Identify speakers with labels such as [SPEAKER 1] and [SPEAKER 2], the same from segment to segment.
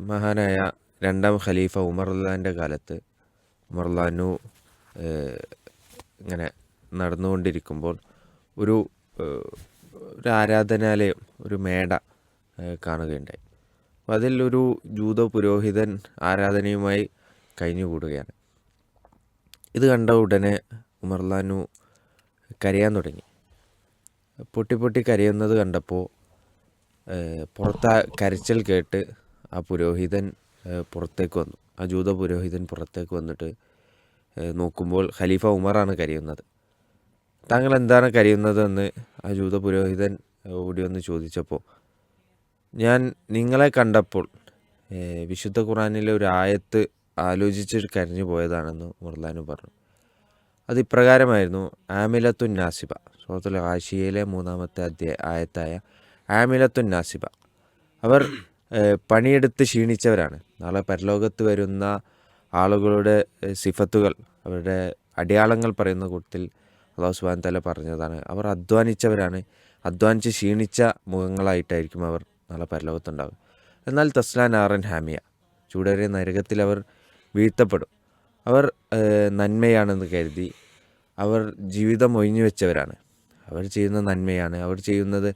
[SPEAKER 1] മഹാനായ രണ്ടാം ഖലീഫ ഉമർലാന്റെ കാലത്ത് ഉമർലാനു ഇങ്ങനെ നടന്നുകൊണ്ടിരിക്കുമ്പോൾ ഒരു ഒരു ആരാധനാലയം ഒരു മേട കാണുകയുണ്ടായി. അപ്പോൾ അതിൽ ഒരു ജൂത പുരോഹിതൻ ആരാധനയുമായി കഴിഞ്ഞുകൂടുകയാണ്. ഇത് കണ്ട ഉടനെ ഉമർലാനു കരയാൻ തുടങ്ങി. പൊട്ടി പൊട്ടി കരയുന്നത് കണ്ടപ്പോൾ പുറത്ത് കരച്ചിൽ കേട്ട് ആ പുരോഹിതൻ പുറത്തേക്ക് വന്നു. ആ ജൂത പുരോഹിതൻ പുറത്തേക്ക് വന്നിട്ട് നോക്കുമ്പോൾ ഖലീഫ ഉമറാണ് കരയുന്നത്. താങ്കൾ എന്താണ് കരയുന്നതെന്ന്? ആ ജൂത പുരോഹിതൻ ഓടി വന്ന് ചോദിച്ചപ്പോൾ ഞാൻ നിങ്ങളെ കണ്ടപ്പോൾ വിശുദ്ധ ഖുറാനിലെ ഒരു ആയത്ത് ആലോചിച്ച് കരഞ്ഞു പോയതാണെന്ന് മുർലാനു പറഞ്ഞു. അത് ഇപ്രകാരമായിരുന്നു. ആമിലത്തുൻ നാസിബ. സൂറത്തുൽ ആശിയയിലെ മൂന്നാമത്തെ അധ്യായ ആയത്തായ ആമിലത്തുൻ നാസിബ. അവർ പണിയെടുത്ത് ക്ഷീണിച്ചവരാണ്. നാളെ പരലോകത്ത് വരുന്ന ആളുകളുടെ സിഫത്തുകൾ അവരുടെ അടയാളങ്ങൾ പറയുന്ന കൂട്ടത്തിൽ അള്ളാഹു സുബാൻ തല പറഞ്ഞതാണ്. അവർ അധ്വാനിച്ചവരാണ്. അധ്വാനിച്ച് ക്ഷീണിച്ച മുഖങ്ങളായിട്ടായിരിക്കും അവർ നാളെ പരലോകത്തുണ്ടാകും എന്നാൽ തസ്ലാൻ ആറൻ ഹാമിയ ചൂടേറിയ നരകത്തിൽ അവർ വീഴ്ത്തപ്പെടും. അവർ നന്മയാണെന്ന് കരുതി അവർ ജീവിതം ഒഴിഞ്ഞു വെച്ചവരാണ്. അവർ ചെയ്യുന്ന നന്മയാണ്. അവർ ചെയ്യുന്നത്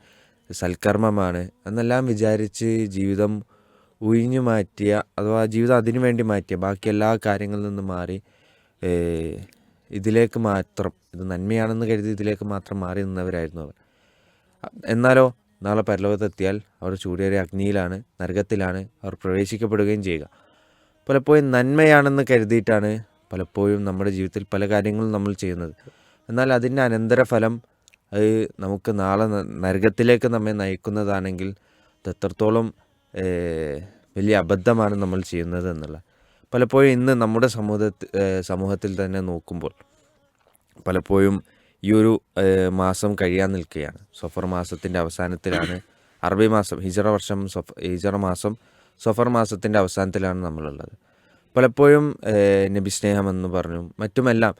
[SPEAKER 1] സൽക്കർമ്മമാണ്. എന്നെല്ലാം വിചാരിച്ച് ജീവിതം ഉഴിഞ്ഞു മാറ്റിയ അഥവാ ജീവിതം അതിനു വേണ്ടി മാറ്റിയ ബാക്കി എല്ലാ കാര്യങ്ങളിൽ നിന്നും മാറി ഇതിലേക്ക് മാത്രം ഇത് നന്മയാണെന്ന് കരുതി ഇതിലേക്ക് മാത്രം മാറി നിന്നവരായിരുന്നു അവർ. എന്നാലോ നാളെ പരലോകത്തെത്തിയാൽ അവർ ചൂടേറിയ അഗ്നിയിലാണ് നരകത്തിലാണ് അവർ പ്രവേശിക്കപ്പെടുകയും ചെയ്യുക. പലപ്പോഴും നന്മയാണെന്ന് കരുതിയിട്ടാണ് പലപ്പോഴും നമ്മുടെ ജീവിതത്തിൽ പല കാര്യങ്ങളും നമ്മൾ ചെയ്യുന്നത്. എന്നാൽ അതിന്റെ അനന്തരഫലം അത് നമുക്ക് നാളെ നരകത്തിലേക്ക് നമ്മെ നയിക്കുന്നതാണെങ്കിൽ അത് എത്രത്തോളം വലിയ അബദ്ധമാണ് നമ്മൾ ചെയ്യുന്നത് എന്നുള്ള. പലപ്പോഴും ഇന്ന് നമ്മുടെ സമൂഹത്തിൽ സമൂഹത്തിൽ തന്നെ നോക്കുമ്പോൾ പലപ്പോഴും ഈ ഒരു മാസം കഴിയാൻ നിൽക്കുകയാണ്. സഫർ മാസത്തിന്റെ അവസാനത്തിലാണ് അറബി മാസം ഹിജറ വർഷം സൊഫ ഹിജറ മാസം സഫർ മാസത്തിന്റെ അവസാനത്തിലാണ് നമ്മളുള്ളത്. പലപ്പോഴും നബി സ്നേഹം എന്ന് പറഞ്ഞു മറ്റുമെല്ലാം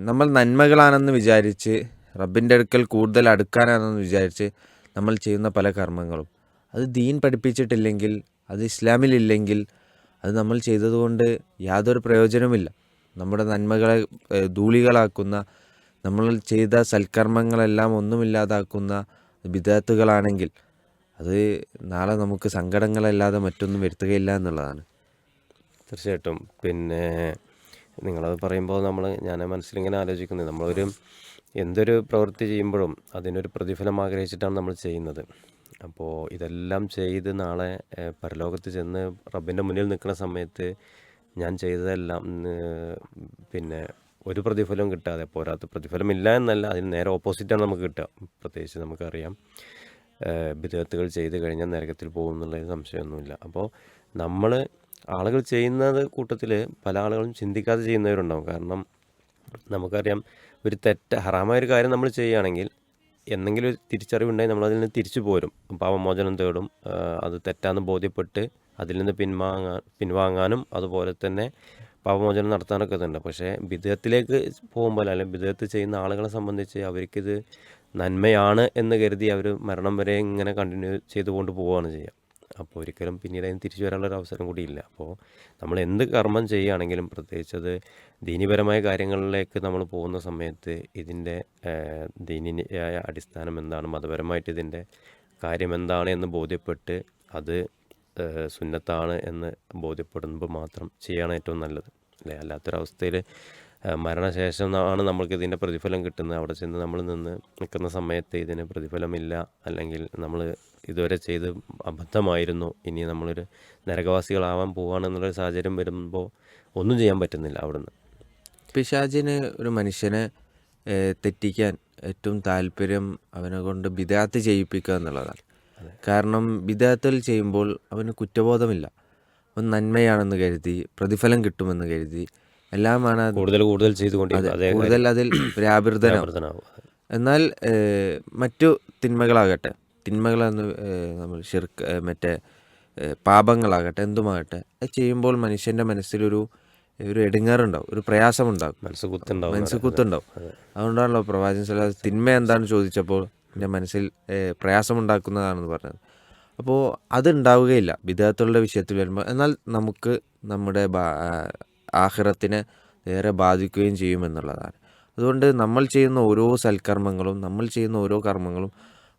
[SPEAKER 1] നമ്മൾ നന്മകളാണെന്ന് വിചാരിച്ച് റബ്ബിന്റെ അടുക്കൽ കൂടുതൽ അടുക്കാനാണെന്ന് വിചാരിച്ച് നമ്മൾ ചെയ്യുന്ന പല കർമ്മങ്ങളും. അത് ദീൻ പഠിപ്പിച്ചിട്ടില്ലെങ്കിൽ അത് ഇസ്ലാമിലില്ലെങ്കിൽ അത് നമ്മൾ ചെയ്തതുകൊണ്ട് യാതൊരു പ്രയോജനവുമില്ല. നമ്മുടെ നന്മകളെ ധൂളികളാക്കുന്ന നമ്മൾ ചെയ്ത സൽക്കർമ്മങ്ങളെല്ലാം ഒന്നുമില്ലാതാക്കുന്ന വിദഗ്ധകളാണെങ്കിൽ അത് നാളെ നമുക്ക് സങ്കടങ്ങളല്ലാതെ മറ്റൊന്നും വരുത്തുകയില്ല എന്നുള്ളതാണ്.
[SPEAKER 2] തീർച്ചയായിട്ടും. പിന്നെ നിങ്ങളത് പറയുമ്പോൾ നമ്മൾ ഞാൻ മനസ്സിലിങ്ങനെ ആലോചിക്കുന്നത് നമ്മളൊരു എന്തൊരു പ്രവൃത്തി ചെയ്യുമ്പോഴും അതിനൊരു പ്രതിഫലം ആഗ്രഹിച്ചിട്ടാണ് നമ്മൾ ചെയ്യുന്നത്. അപ്പോൾ ഇതെല്ലാം ചെയ്ത് നാളെ പരലോകത്ത് ചെന്ന് റബ്ബിന്റെ മുന്നിൽ നിൽക്കുന്ന സമയത്ത് ഞാൻ ചെയ്തതെല്ലാം പിന്നെ ഒരു പ്രതിഫലവും കിട്ടാതെ പോരാത്ത പ്രതിഫലമില്ല എന്നല്ല അതിന് നേരെ ഓപ്പോസിറ്റാണ് നമുക്ക് കിട്ടുക. പ്രത്യേകിച്ച് നമുക്കറിയാം വിദഗ്ധകൾ ചെയ്ത് കഴിഞ്ഞാൽ നരകത്തിൽ പോകും എന്നുള്ളൊരു സംശയമൊന്നുമില്ല. അപ്പോൾ നമ്മൾ ആളുകൾ ചെയ്യുന്നത് കൂട്ടത്തിൽ പല ആളുകളും ചിന്തിക്കാതെ ചെയ്യുന്നവരുണ്ടാവും. കാരണം നമുക്കറിയാം ഒരു തെറ്റ ഹറാമായ ഒരു കാര്യം നമ്മൾ ചെയ്യുകയാണെങ്കിൽ എന്തെങ്കിലും ഒരു തിരിച്ചറിവുണ്ടെങ്കിൽ നമ്മളതിൽ നിന്ന് തിരിച്ചു പോരും. പാപമോചനം തേടും. അത് തെറ്റാന്ന് ബോധ്യപ്പെട്ട് അതിൽ നിന്ന് പിൻവാങ്ങാൻ പിൻവാങ്ങാനും അതുപോലെ തന്നെ പാപമോചനം നടത്താനൊക്കെ ഉണ്ട് പക്ഷേ വിദേഹത്തിലേക്ക് പോകുമ്പോൾ അല്ലെങ്കിൽ വിദേഹത്ത് ചെയ്യുന്ന ആളുകളെ സംബന്ധിച്ച് അവർക്കിത് നന്മയാണ് എന്ന് കരുതി അവർ മരണം വരെ ഇങ്ങനെ കണ്ടിന്യൂ ചെയ്തുകൊണ്ട് പോവുകയാണ് ചെയ്യുക. അപ്പോൾ ഒരിക്കലും പിന്നീട് അതിന് തിരിച്ചു വരാനുള്ള ഒരു അവസരം കൂടിയില്ല അപ്പോൾ നമ്മൾ എന്ത് കർമ്മം ചെയ്യുകയാണെങ്കിലും പ്രത്യേകിച്ച് അത് ദീനിപരമായ കാര്യങ്ങളിലേക്ക് നമ്മൾ പോകുന്ന സമയത്ത് ഇതിന്റെ ദീനിയായ അടിസ്ഥാനം എന്താണ് മതപരമായിട്ട് ഇതിന്റെ കാര്യം എന്താണ് എന്ന് ബോധ്യപ്പെട്ട് അത് സുന്നത്താണ് എന്ന് ബോധ്യപ്പെടുമ്പോൾ മാത്രം ചെയ്യാണ് ഏറ്റവും നല്ലത്. അല്ലേ? അല്ലാത്തൊരവസ്ഥയിൽ മരണശേഷം ആണ് നമ്മൾക്ക് ഇതിന്റെ പ്രതിഫലം കിട്ടുന്നത്. അവിടെ ചെന്ന് നമ്മൾ നിന്ന് നിൽക്കുന്ന സമയത്ത് ഇതിന് പ്രതിഫലമില്ല. അല്ലെങ്കിൽ നമ്മൾ ഇതുവരെ ചെയ്ത് അബദ്ധമായിരുന്നു. ഇനി നമ്മളൊരു നരകവാസികളാവാൻ പോവുകയാണെന്നുള്ളൊരു സാഹചര്യം വരുമ്പോൾ ഒന്നും ചെയ്യാൻ പറ്റുന്നില്ല അവിടുന്ന്.
[SPEAKER 1] പിശാചിന് ഒരു മനുഷ്യനെ തെറ്റിക്കാൻ ഏറ്റവും താല്പര്യം അവനെ കൊണ്ട് ബിദാത്ത് ചെയ്യിപ്പിക്കുക എന്നുള്ളതാണ്. കാരണം ബിദാത്തിൽ ചെയ്യുമ്പോൾ അവന് കുറ്റബോധമില്ല. അവൻ നന്മയാണെന്ന് കരുതി പ്രതിഫലം കിട്ടുമെന്ന് കരുതി എല്ലാമാണ്
[SPEAKER 2] കൂടുതൽ കൂടുതൽ ചെയ്തുകൊണ്ടിരിക്കും അതേ
[SPEAKER 1] കൂടുതൽ അതിൽ വ്യാപൃതനാവും എന്നാൽ മറ്റു തിന്മകളാകട്ടെ തിന്മകളെന്ന് നമ്മൾ ഷിർക്ക് മറ്റേ പാപങ്ങളാകട്ടെ എന്തുമാകട്ടെ അത് ചെയ്യുമ്പോൾ മനുഷ്യന്റെ മനസ്സിലൊരു ഒരു എടുങ്ങാറുണ്ടാവും ഒരു പ്രയാസമുണ്ടാകും.
[SPEAKER 2] മനസ്സ് കുത്തുണ്ടാവും
[SPEAKER 1] മനസ്സ് കുത്തുണ്ടാവും അതുകൊണ്ടാണല്ലോ പ്രവാചകൻ സ്വലാ തിന്മ എന്താണ് ചോദിച്ചപ്പോൾ എന്റെ മനസ്സിൽ പ്രയാസമുണ്ടാക്കുന്നതാണെന്ന് പറഞ്ഞത്. അപ്പോൾ അതുണ്ടാവുകയില്ല വിദേഹത്തുള്ള വിഷയത്തിൽ വരുമ്പോൾ എന്നാൽ നമുക്ക് നമ്മുടെ ബാ- നേരെ ബാധിക്കുകയും ചെയ്യുമെന്നുള്ളതാണ് അതുകൊണ്ട് നമ്മൾ ചെയ്യുന്ന ഓരോ സൽക്കർമ്മങ്ങളും നമ്മൾ ചെയ്യുന്ന ഓരോ കർമ്മങ്ങളും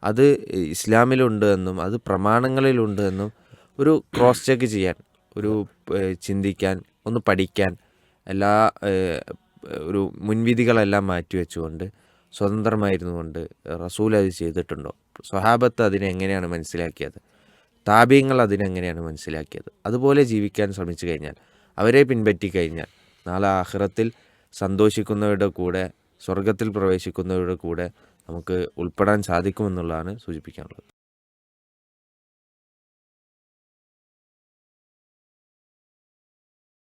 [SPEAKER 1] അത് ഇസ്ലാമിലുണ്ട് എന്നും അത് പ്രമാണങ്ങളിലുണ്ട് എന്നും ഒരു ക്രോസ് ചെക്ക് ചെയ്യാൻ ഒരു ചിന്തിക്കാൻ ഒന്ന് പഠിക്കാൻ എല്ലാ ഒരു മുൻവിധികളെല്ലാം മാറ്റിവെച്ചുകൊണ്ട് സ്വതന്ത്രമായിരുന്നു കൊണ്ട് റസൂൽ അത് ചെയ്തിട്ടുണ്ടോ? സ്വഹാബത്ത് അതിനെ എങ്ങനെയാണ് മനസ്സിലാക്കിയത്? താപ്യങ്ങൾ അതിനെങ്ങനെയാണ് മനസ്സിലാക്കിയത്? അതുപോലെ ജീവിക്കാൻ ശ്രമിച്ചു കഴിഞ്ഞാൽ അവരെ പിൻപറ്റിക്കഴിഞ്ഞാൽ നാളെ ആഹ്റത്തിൽ സന്തോഷിക്കുന്നവരുടെ കൂടെ സ്വർഗത്തിൽ പ്രവേശിക്കുന്നവരുടെ കൂടെ നമുക്ക് ഉൾപ്പെടാൻ സാധിക്കുമെന്നുള്ളതാണ് സൂചിപ്പിക്കാനുള്ളത്.